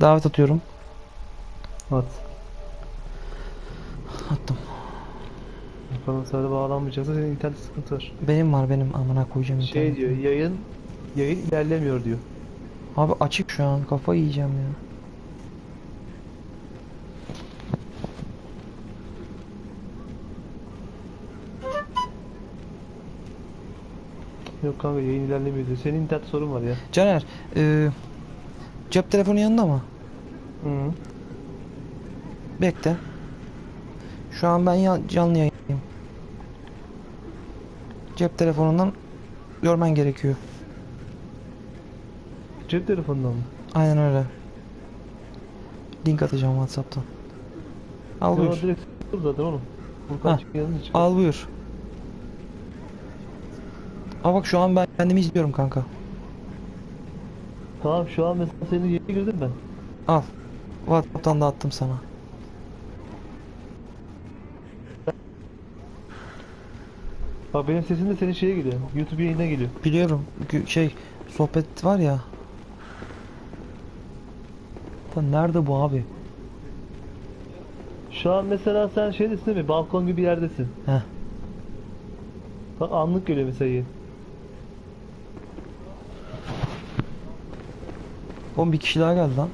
Davet atıyorum. At. Attım. Bakalım sana bağlanmayacaksa senin internet sıkıntı var. Benim var benim amına koyacağım Şey diyor yayın yayın ilerlemiyor diyor. Abi açık şu an kafayı yiyeceğim ya. Yok kanka yayın ilerlemiyor diyor. Senin internet sorun var ya. Caner, e, cep telefonu yanında mı? Hı. Bekle. Şu an ben ya- canlı yayındayım. Cep telefonundan görmen gerekiyor. Cep telefonundan mı? Aynen öyle. Link atacağım WhatsApp'tan. Al Yo, buyur. direkt zaten oğlum. Furkan. Al buyur. Aa bak şu an ben kendimi izliyorum kanka. Tamam şu an mesela senin yayına girdim ben. Al. WhatsApp'tan da attım sana. Bak benim sesim de senin şeye geliyor. YouTube yayına geliyor. Biliyorum. Gü- Şey sohbet var ya. Lan nerede bu abi? Şu an mesela sen şeydesin değil mi? Balkon gibi yerdesin. Heh. Bak anlık geliyor mesela yayın. Oğlum bir kişi daha geldi lan.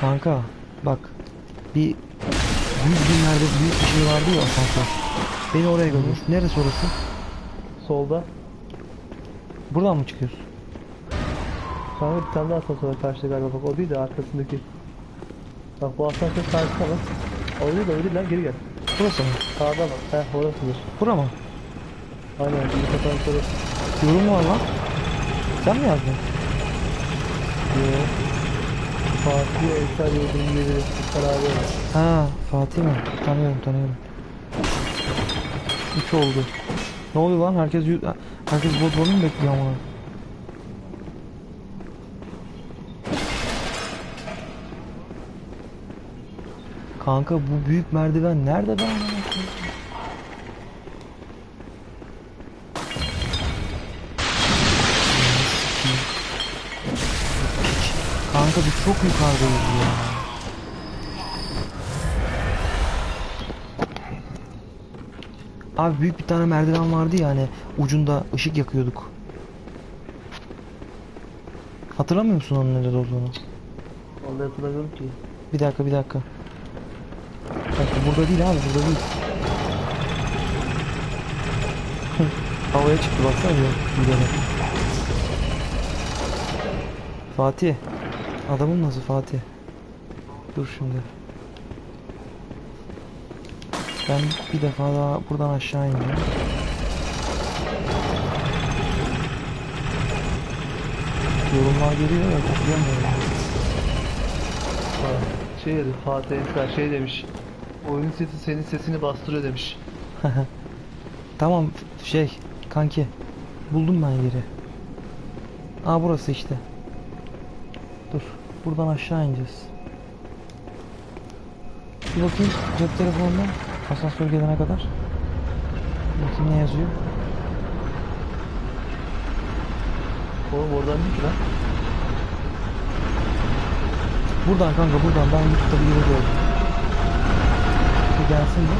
Kanka bak bir büyük günlerde büyük bir şey vardı ya asansör. Beni oraya götür. Neresi orası? Solda. Buradan mı çıkıyorsun? Kanka bir tane daha asansör var karşıda galiba bak o değil de arkasındaki. Bak bu asansör karşısında bak. O değil de o değil lan geri gel. Burası mı? Sağda bak. Heh orasıdır. Bura mı? Aynen büyük asansörü. Yorum var lan. Sen mi yazdın? Yo. Fatih Eser Yıldırım gibi beraber. Ha Fatih mi? Tanıyorum tanıyorum. 3 oldu. Ne oluyor lan? Herkes herkes bot mu bekliyor ama? Kanka bu büyük merdiven nerede be amına koyayım? Kanka biz çok yukarıdayız ya. Abi büyük bir tane merdiven vardı ya hani ucunda ışık yakıyorduk. Hatırlamıyor musun onun nerede olduğunu? Vallahi hatırlamıyorum ki. Bir dakika bir dakika. Dakika burada değil abi burada değil. Havaya çıktı baksana bir yana. Fatih. Adamın nasıl Fatih? Dur şimdi. Ben bir defa daha buradan aşağı ineceğim. Yorumlar geliyor ya okuyamıyorum. Şey dedi Fatih Eser şey demiş. Oyun sesi senin sesini bastırıyor demiş. Tamam şey kanki buldum ben yeri. Aa burası işte. Dur buradan aşağı ineceğiz. Bir bakayım cep telefonundan asansör gelene kadar. Bakayım ne yazıyor. Oğlum oradan değil ki lan. Buradan kanka buradan ben YouTube'da bir yeri gördüm. Bir gelsin de.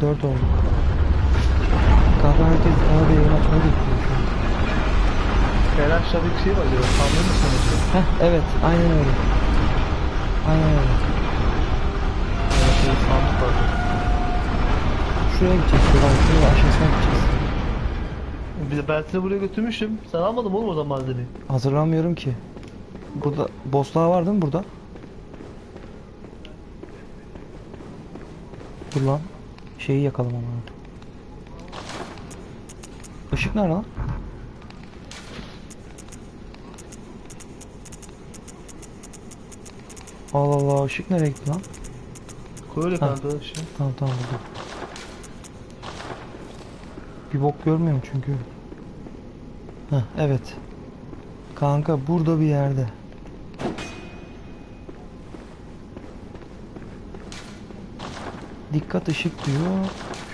Dört oldu. Kanka herkes ona bir yayın açmayı bekliyor şu an. En aşağıda bir şey var diyor. Mı sen acaba? Heh evet aynen öyle. Aynen öyle. Sandık vardı. Şuraya gideceğiz. Şuradan şuraya aşağısına gideceğiz. Bir de ben seni buraya götürmüşüm. Sen almadın mı oğlum o zaman malzemeyi? Hazırlamıyorum ki. Burada bosslar var değil mi burada? Dur lan. Şeyi yakalım ama. Işık nerede lan? Allah Allah ışık nereye gitti lan? Koy öyle Ha. kanka şey. Tamam tamam buldum. Bir bok görmüyorum çünkü. Heh, evet. Kanka burada bir yerde. Dikkat ışık diyor.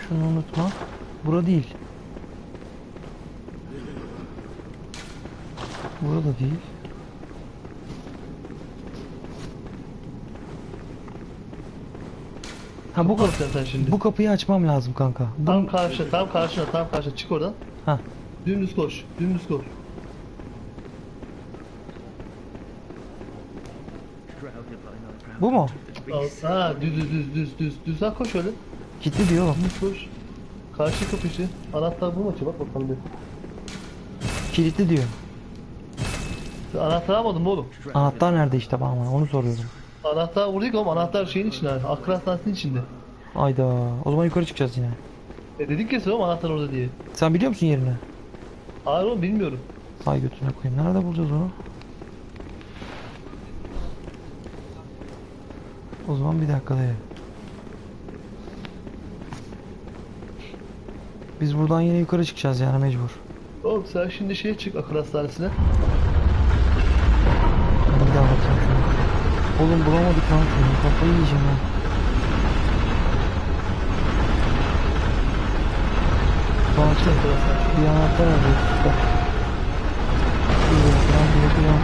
Şunu unutma. Bura değil. Burada değil. Ha bu kapı, Bak sen şimdi. bu kapıyı açmam lazım kanka. Bu, Tam karşı, tam karşına, tam karşına. Çık oradan. ha Dümdüz koş, dümdüz koş. bu mu? Ha, düz düz düz düz düz düz. Ha koş öyle. Gitti diyor oğlum. Düz koş. Karşı kapı işte. Anahtar bu mu açıyor? Bak bakalım bir. Kilitli diyor. Sen anahtar almadın mı oğlum? Anahtar nerede işte bana onu soruyorum. Anahtar ki oğlum. Anahtar şeyin içinde. Akıl hastanesinin içinde. Ayda. O zaman yukarı çıkacağız yine. E dedik ya oğlum anahtar orada diye. Sen biliyor musun yerini? Hayır oğlum bilmiyorum. Ay götüne koyayım. Nerede bulacağız onu? O zaman bir dakika dayı. Biz buradan yine yukarı çıkacağız yani mecbur. Oğlum sen şimdi şeye çık akıl hastanesine. Bir daha bakayım şuna. Oğlum bulamadık şunu. Kafayı yiyeceğim ha. Fatih bir anahtar arıyoruz. Bak. Bir bakıyorum.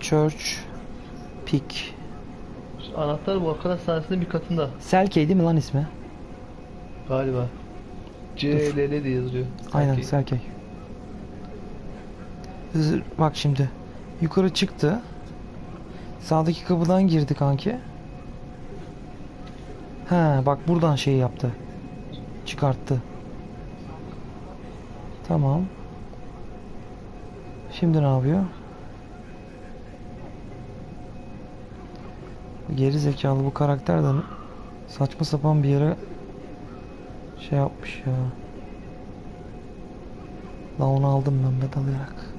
Church Peak. Anahtar bu akıl hastanesinin bir katında. Selkey değil mi lan ismi? Galiba. CLL diye yazıyor. Aynen. Selkey. Bak şimdi. Yukarı çıktı. Sağdaki kapıdan girdi kanki. He bak buradan şey yaptı. Çıkarttı. Tamam. Şimdi ne yapıyor? Geri zekalı bu karakter de saçma sapan bir yere şey yapmış ya. La onu aldım ben bedalayarak.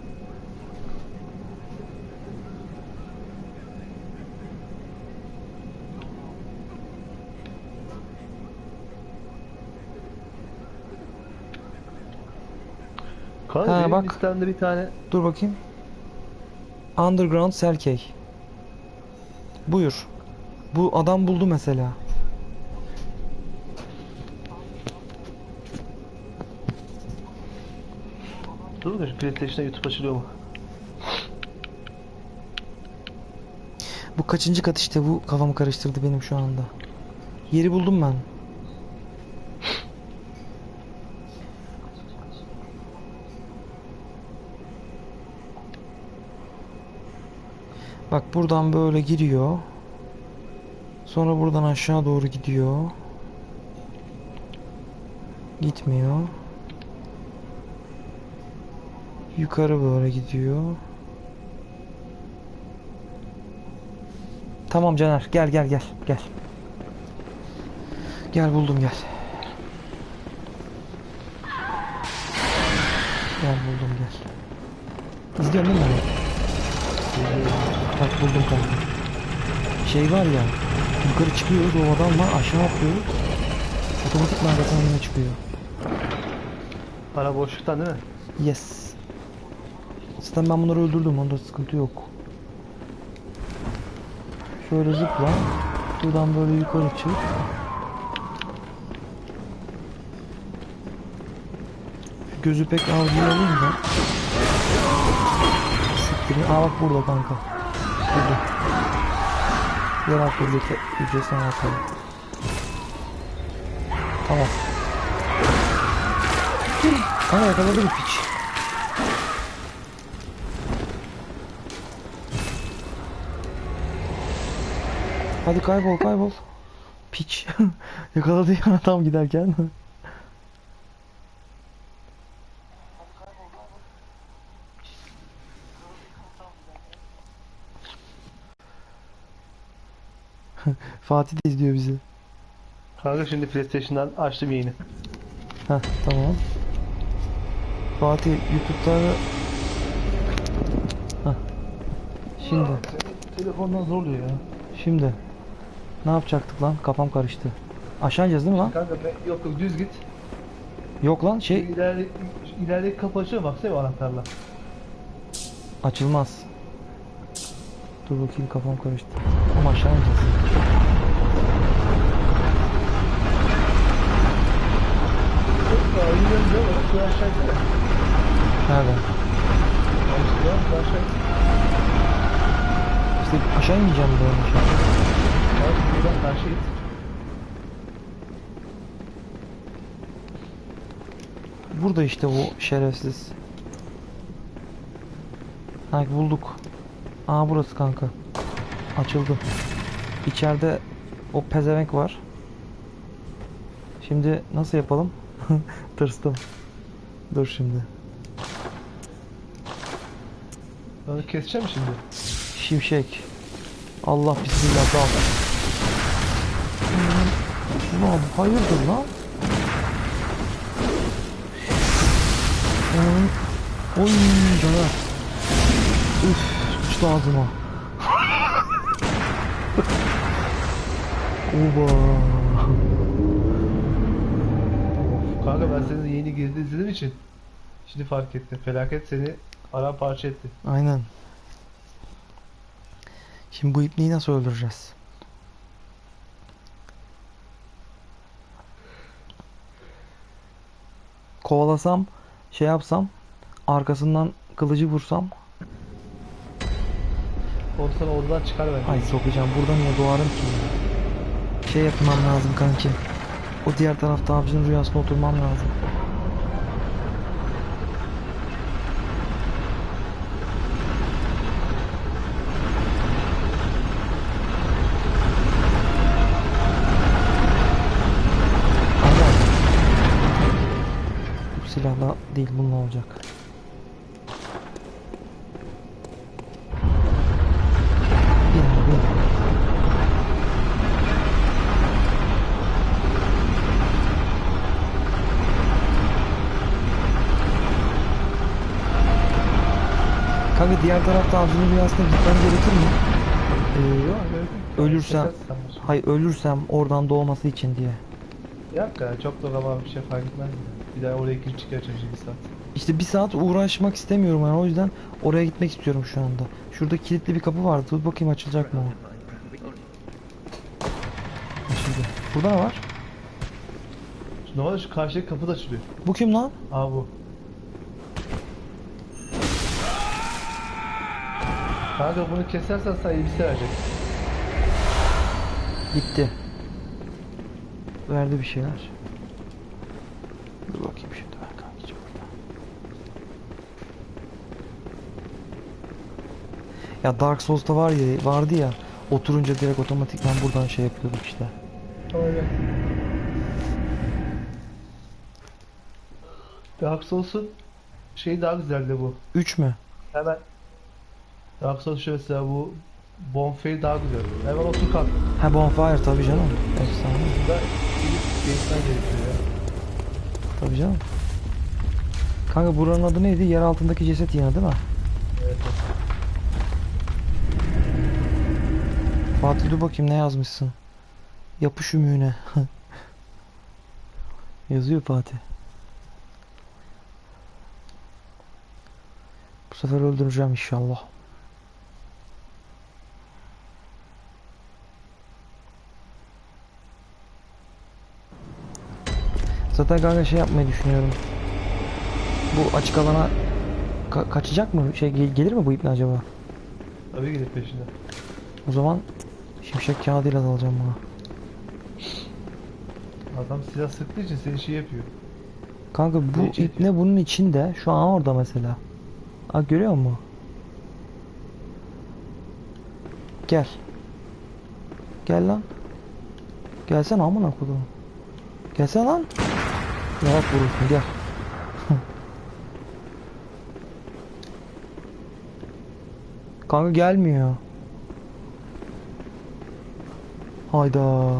Kanka Ha, benim bak. listemde bir tane Dur bakayım. Underground Selkey. Buyur. Bu adam buldu mesela. Dur şu PlayStation'da YouTube açılıyor mu? Bu kaçıncı kat işte bu kafamı karıştırdı benim şu anda. Yeri buldum ben. Bak buradan böyle giriyor. Sonra buradan aşağı doğru gidiyor. Gitmiyor. Yukarı böyle gidiyor. Tamam Caner gel gel gel gel. Gel buldum gel. Gel buldum gel. İzliyorsun değil mi? Bak buldum kanka. Şey var ya. Yukarı çıkıyoruz o adam var aşağı atlıyoruz. Otomatik yine çıkıyor. Para boşluktan değil mi? Yes. Zaten ben bunları öldürdüm onda sıkıntı yok. Şöyle zıpla. Buradan böyle yukarı çık. Gözü pek avcıya alayım da. Siktirin. Aa bak burada kanka. Burada. Yer altı ücreti, ücretsiz anahtarı. Tamam. Kanka yakaladı bir piç. Hadi kaybol kaybol. Piç. Yakaladı ya tam giderken. Fatih de izliyor bizi. Kanka şimdi PlayStation'dan açtım yayını. Heh tamam. Fatih YouTube'da Heh. Şimdi Telefondan zorluyor ya. Şimdi ne yapacaktık lan? Kafam karıştı. Aşağı ineceğiz değil mi lan? Kanka ben, yok yok düz git. Yok lan şey İleride, ilerideki kapı açıyor baksana anahtarla. açılmaz. Dur bakayım kafam karıştı. Ama aşağı ineceğiz. Yok ya oynuyorum diyor bana. Şuraya aşağı gitsene. Nerede? İşte aşağı git. İşte aşağı. Burada işte bu şerefsiz. Ha bulduk. Aa burası kanka. Açıldı. İçeride o pezevenk var. Şimdi nasıl yapalım? Tırstım. Dur şimdi. Onu keseceğim şimdi. Şimşek. Allah bismillah dal. Ulan hayırdır lan? Oy, cana. Üf, uçtu ağzıma. Oba. Kanka ben senin yeni girdi izlediğim için şimdi fark ettim. Felaket seni paramparça etti. Aynen. Şimdi bu ipneyi nasıl öldüreceğiz? Kovalasam, şey yapsam, arkasından kılıcı vursam, sana oradan çıkar bence. ay sokacağım. Burada niye doğarım ki? ya? Şey yapmam lazım kanki. O diğer tarafta avcının rüyasına oturmam lazım. Silahla değil bununla olacak. Kanka diğer tarafta avcının rüyasına gitmem gerekir mi? Ee, yok, yok. Ölürsem- bunu. Hay ölürsem oradan doğması için diye. Yok ya çok da ama bir şey fark etmez. Bir daha oraya girip çıkaracağım şimdi bir saat. İşte bir saat uğraşmak istemiyorum yani o yüzden oraya gitmek istiyorum şu anda. Şurada kilitli bir kapı vardı. Dur bakayım açılacak mı o? Açıldı. Burada ne var? Normalde şu karşıdaki kapı da açılıyor. Bu kim lan? Aa bu. Kanka bunu kesersen sana elbise verecek. Gitti. Verdi bir şeyler. Dur bakayım şimdi ben burada. Ya Dark Souls'ta var ya vardı ya oturunca direkt otomatikman buradan şey yapıyorduk işte. Aynen. Dark Souls'un şeyi daha güzeldi bu. 3 mü? Hemen Souls şu mesela bu Bonfire daha güzel. Hemen otur kalk. Ha Bonfire tabii canım. Efsane. Gidip geçmen gerekiyor ya. Tabii canım. Kanka buranın adı neydi? Yer altındaki ceset yine değil mi? Evet. Fatih dur bakayım ne yazmışsın. Yapış ümüğüne. Yazıyor Fatih. Bu sefer öldüreceğim inşallah. Zaten kanka şey yapmayı düşünüyorum. Bu açık alana ka- kaçacak mı? Şey gel- gelir mi bu ipne acaba? Tabii gidip peşinden. O zaman şimşek kağıdıyla dalacağım buna. Adam silah sıktığı için seni şey yapıyor. Kanka bu Ne ipne bunun içinde. Şu an orada mesela. Aa görüyor musun? Gel. Gel lan. Gelsene amına kodum. Gelsene lan. Yarak vurursun gel. Kanka gelmiyor. Hayda.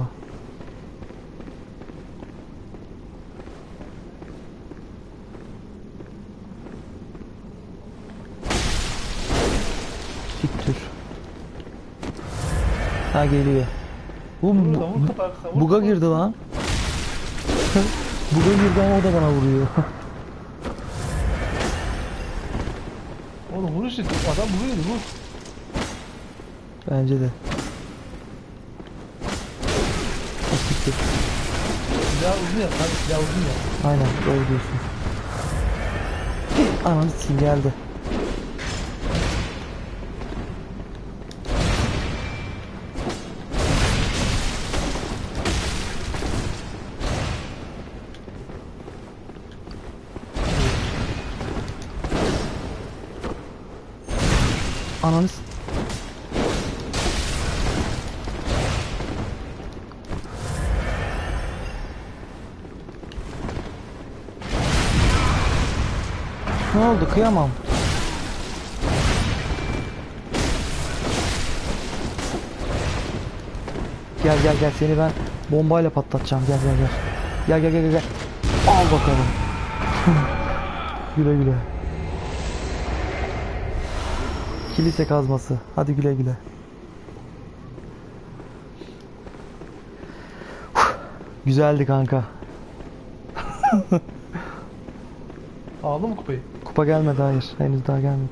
Siktir. Ha geliyor. Vur bu, buga girdi lan. Bugün girdi ama o da bana vuruyor. Oğlum vur işte. Adam vuruyordu vur. Bence de. O siktir. Silah uzun yap. Hadi silah uzun yap. Aynen doğru diyorsun. Ananı geldi. Ananı Ne oldu kıyamam. Gel gel gel seni ben bombayla patlatacağım gel gel. Gel gel gel gel. gel. Al bakalım. güle güle. Kilise kazması. Hadi güle güle. Güzeldi kanka. Aldın mı kupayı? Kupa gelmedi hayır. Henüz daha gelmedi.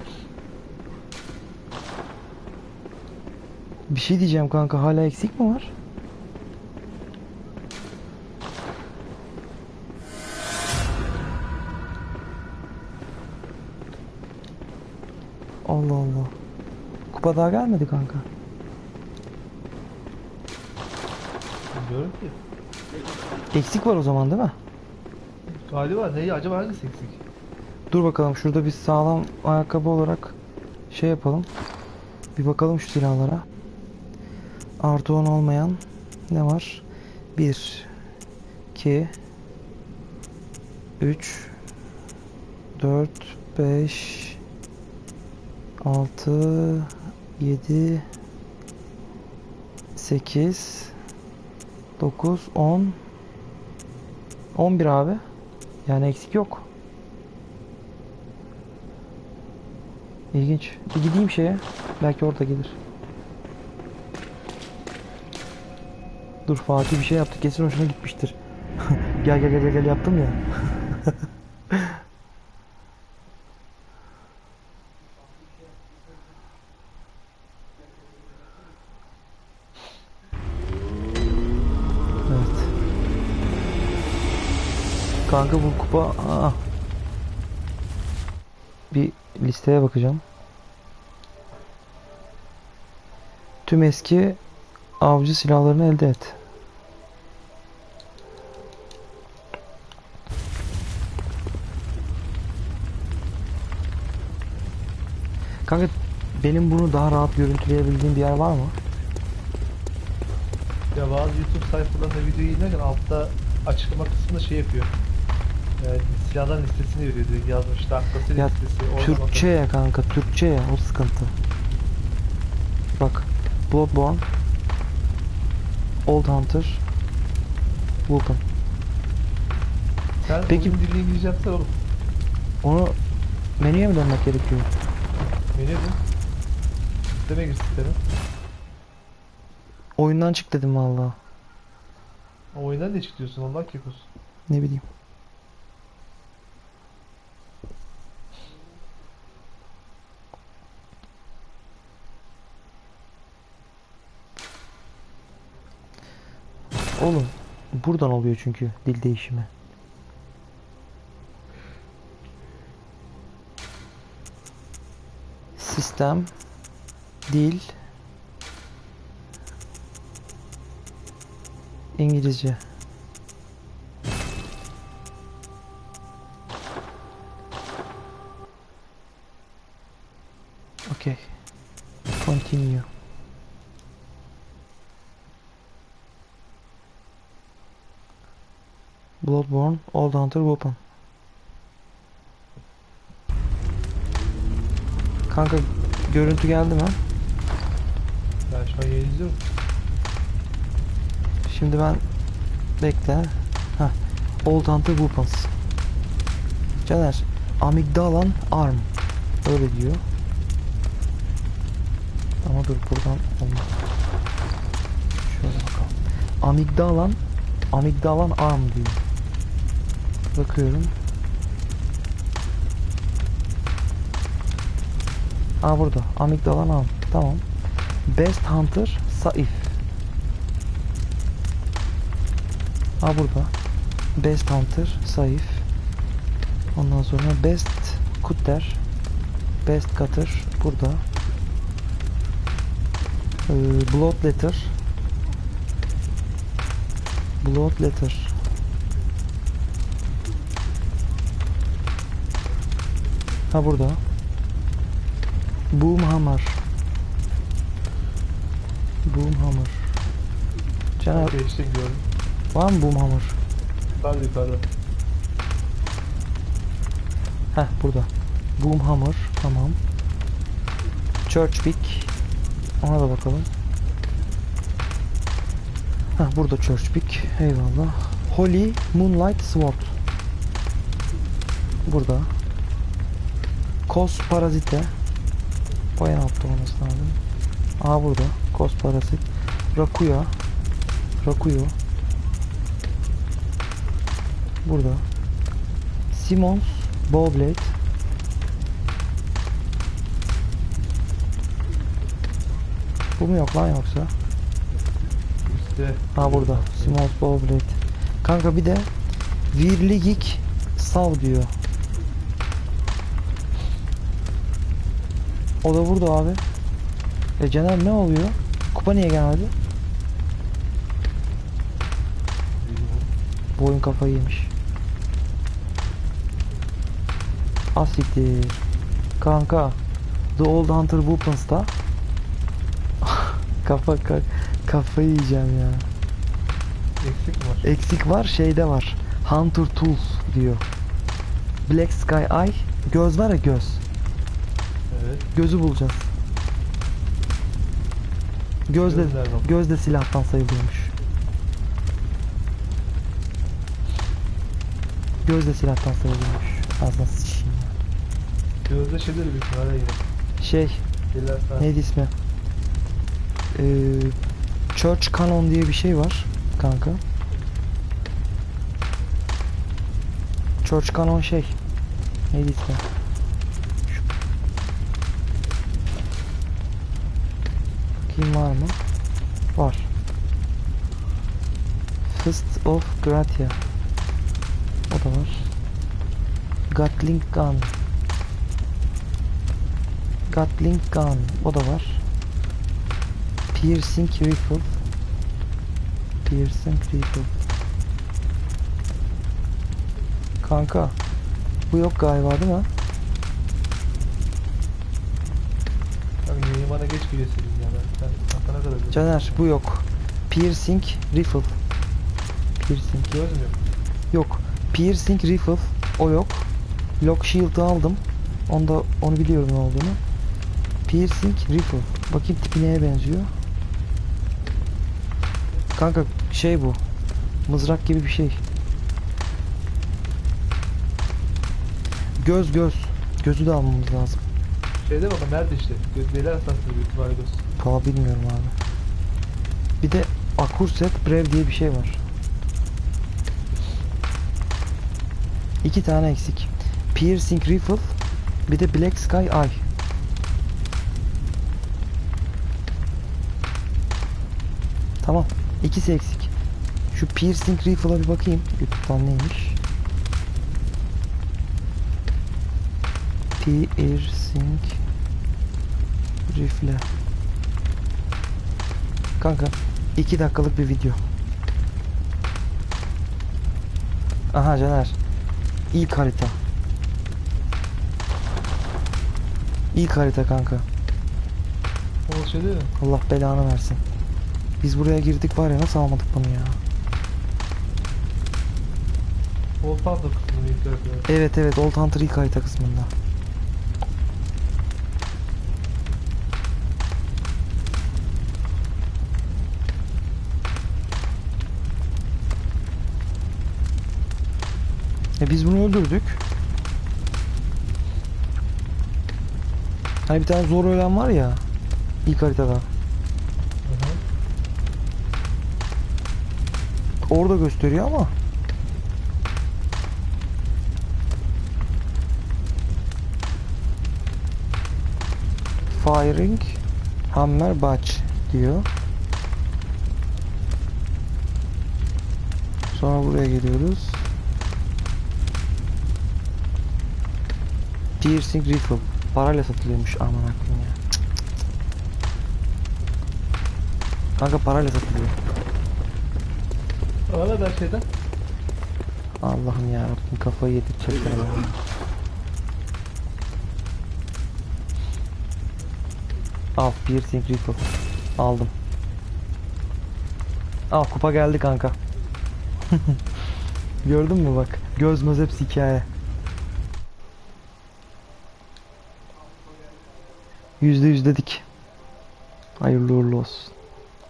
Bir şey diyeceğim kanka. Hala eksik mi var? Allah Allah. Kupa daha gelmedi kanka. Bilmiyorum ki. Eksik var o zaman değil mi? Galiba neyi acaba hangisi eksik? Dur bakalım şurada bir sağlam ayakkabı olarak şey yapalım. Bir bakalım şu silahlara. Artı 10 olmayan ne var? 1 2 3 4 5 6 7 8 9 10 11 abi. Yani eksik yok. İlginç. Bir gideyim şeye. Belki orada gelir. Dur Fatih bir şey yaptı. Kesin hoşuna gitmiştir. gel gel gel gel yaptım ya. Kupa aa. Bir listeye bakacağım. Tüm eski avcı silahlarını elde et. Kanka benim bunu daha rahat görüntüleyebildiğim bir yer var mı? Ya bazı YouTube sayfalarında videoyu izlerken altta açıklama kısmında şey yapıyor. Yani silahların listesini veriyor direkt yazmış. Dakikası Ya listesi. oradan Türkçe ya kanka Türkçe ya o sıkıntı. Bak Bloodborne Old Hunter Vulcan. bakın. Sen Peki- oyun dilini İngilizce yapsana oğlum. Onu menüye mi dönmek gerekiyor? Menü bu. Sisteme gir sisteme. Oyundan çık dedim valla. O oyundan ne çıkıyorsun ondan kekos. Ne bileyim. Oğlum buradan oluyor çünkü dil değişimi. Sistem dil İngilizce. Bloodborne, Old Hunter Weapon. Kanka görüntü geldi mi? Ben şu an izliyorum. Şimdi ben bekle. Heh. Old Hunter Weapons. Caner, amigdalan arm. Öyle diyor. Ama dur buradan olmaz. Şöyle bakalım. Amigdalan amigdalan arm diyor. Bakıyorum. Aa burada. Amigdalan al. Tamam. Best Hunter Saif. Aa burada. Best Hunter Saif. Ondan sonra Best Kutter. Best Cutter burada. Ee, Blood Letter. Blood Letter. Ha burada. Boomhammer. Boomhammer. Caner Geçti gidiyorum. var mı Boomhammer? Yukarıda yukarıda. Heh burada. Boomhammer. Tamam. Church Pick. Ona da bakalım. Heh burada Church Pick. Eyvallah. Holy Moonlight Sword. Burada. Kos Parazite. O en altta olması lazım. Aa burada. Kos Parazit. Rakuya. Rakuyo. Burada. Simons Bowblade. Bu mu yok lan yoksa? Üstte. Ha burada. Simons Bowblade. Kanka bir de Virligik Sav diyor. O da burada abi. E Caner ne oluyor? Kupa niye gelmedi? Bu oyun kafayı yemiş. Asiktir. Kanka. The Old Hunter Weapons'ta kafa ka, kafayı yiyeceğim ya. Eksik var? Eksik var şeyde var. Hunter Tools diyor. Black Sky Eye. Göz var ya göz. Evet. Gözü bulacağız. Gözde, Göz nereden? gözde silahtan sayılıyormuş. Gözde silahtan sayılıyormuş. Ağzına sıçayım. Gözde şeyleri büyük ihtimalle yine. Şey falan. neydi ismi? Ee, Church Canon diye bir şey var kanka. Church Canon şey. Neydi ismi? Bakayım var mı? Var. Fist of Gratia. O da var. Gatling Gun. Gatling Gun. O da var. Piercing Rifle. Piercing Rifle. Kanka. Bu yok galiba değil mi? Abi yayın bana geç geliyorsun ya Caner bu yok. Piercing Rifle. Piercing. Göz mü yok? Yok. Piercing Rifle. O yok. Lock Shield'ı aldım. Onda onu biliyorum ne olduğunu. Piercing Rifle. Bakayım tipi neye benziyor. Kanka şey bu. Mızrak gibi bir şey. Göz göz. Gözü de almamız lazım. Şeyde bakın nerede işte. Göz neler hassaslığı büyük ihtimalle göz. Valla bilmiyorum abi. Bir de Akurset Brev diye bir şey var. İki tane eksik. Piercing Rifle bir de Black Sky Eye. Tamam. İkisi eksik. Şu Piercing Rifle'a bir bakayım. YouTube'dan neymiş? Piercing Rifle. Kanka 2 dakikalık bir video. Aha Caner. İlk harita. İlk harita kanka. O şey değil mi? Allah belanı versin. Biz buraya girdik var ya nasıl almadık bunu ya. O fazla kısmını ilk tarafı. Evet evet Old Hunter ilk harita kısmında. E biz bunu öldürdük. Hani bir tane zor ölen var ya ilk haritada. Hı hı. Orada gösteriyor ama. Firing Hammer Batch diyor. Sonra buraya geliyoruz. Piercing rifle. Parayla satılıyormuş aman akım ya. Kanka parayla satılıyor. Ona da şeyden. Allah'ım ya Rabbim kafayı yedirtecekler ya. Al piercing rifle. Aldım. Al kupa geldi kanka. Gördün mü bak. Göz möz hepsi hikaye. Yüzde yüz dedik. Hayırlı uğurlu olsun.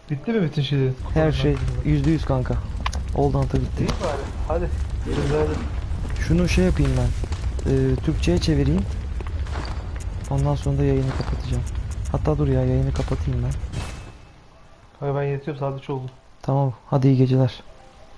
Bitti mi bütün şeylerin? Her şey yüzde yüz kanka. Oldu anta bitti. Değil bari. Hadi. Hadi. Şunu şey yapayım ben. Ee, Türkçe'ye çevireyim. Ondan sonra da yayını kapatacağım. Hatta dur ya yayını kapatayım ben. Hadi ben yetiyorum saat 3 oldu. Tamam hadi iyi geceler.